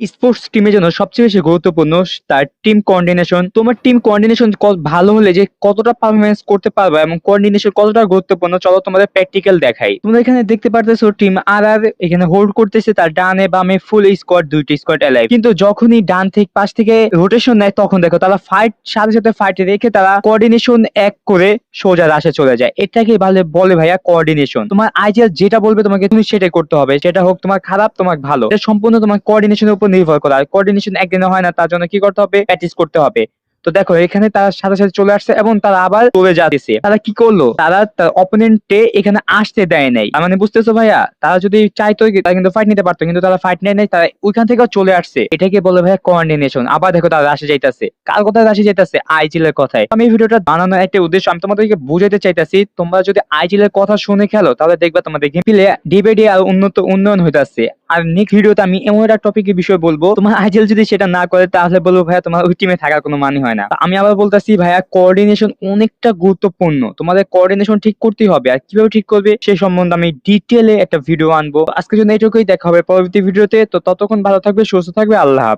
Sports টিমের জন্য সবচেয়ে বেশি গুরুত্বপূর্ণ তার টিম কোঅর্ডিনেশন তোমার টিম কোঅর্ডিনেশন ভালো হলে যে কতটা পারফরমেন্স করতে পারবে এবং কোঅর্ডিনেশন কতটা গুরুত্বপূর্ণ, চলো তোমাদের প্র্যাকটিক্যাল দেখাই। তোমরা এখানে দেখতে পারতেছো টিম আর আর এখানে হোল্ড করতেছে, তার ডানে বামে ফুল স্কোয়াড দুইটি স্কোয়াড এলাই কিন্তু যখনই ডান থেকে পাশ থেকে রোটেশন নেয়, তখন দেখো তারা ফাইট সাথে সাথে ফাইট রেখে তারা কোঅর্ডিনেশন এক করে সোজা রাশে চলে যায়। এটাকে বলে বলে ভাইয়া কোঅর্ডিনেশন তোমার আইজিএল যেটা বলবে তোমাকে, তুমি সেটাই করতে হবে। সেটা হোক তোমার খারাপ, তোমার ভালো। এটা সম্পূর্ণ তোমার কোঅর্ডিনেশনের উপর নির্ভর করে। আর কোঅর্ডিনেশন একদিনে হয় না, তার জন্য কি করতে হবে? প্র্যাকটিস করতে হবে। তো দেখো, এখানে তারা সাথে সাথে চলে আসছে এবং তারা আবার চলে যাচ্ছে। তারা কি করল? তারা তার অপোনেন্টে এখানে আসতে দেয় নাই। মানে বুঝতেছো ভাইয়া, তারা যদি চাইতো তারা কিন্তু ফাইট নিতে পারতো, কিন্তু তারা ফাইট নেয় নাই, তারা ওইখান থেকে চলে আসছে। এটাকে বলে ভাইয়া কোঅর্ডিনেশন আবার দেখো তারা আসে যাইতাছে। কার কথায় আসে যাইতাছে? আইজিলের কথায়। আমি এই ভিডিওটা বানানোর একটা উদ্দেশ্য, আমি তোমাদেরকে বুঝাতে চাইতাছি, তোমরা যদি আইজিলের কথা শুনে খেলো, তাহলে দেখবে তোমাদের গেম প্লে ডিবেডি আর উন্নত উন্নয়ন হইতাছে। আর নেক্সট ভিডিওতে আমি এমন একটা টপিকের বিষয় বলব, তোমার আইজিএল যদি সেটা না করে, তাহলে বলব ভাইয়া তোমার ওই টিমে থাকার কোনো মানে হয় না। আমি আবার বলতেছি, ভাইয়া কোঅর্ডিনেশন অনেকটা গুরুত্বপূর্ণ। তোমাদের কোঅর্ডিনেশন ঠিক করতেই হবে। আর কীভাবে ঠিক করবে, সে সম্বন্ধে আমি ডিটেলে একটা ভিডিও আনব। আজকের জন্য এটুকুই দেখা হবে পরবর্তী ভিডিওতে তো ততক্ষণ ভালো থাকবে, সুস্থ থাকবে। আল্লাহ।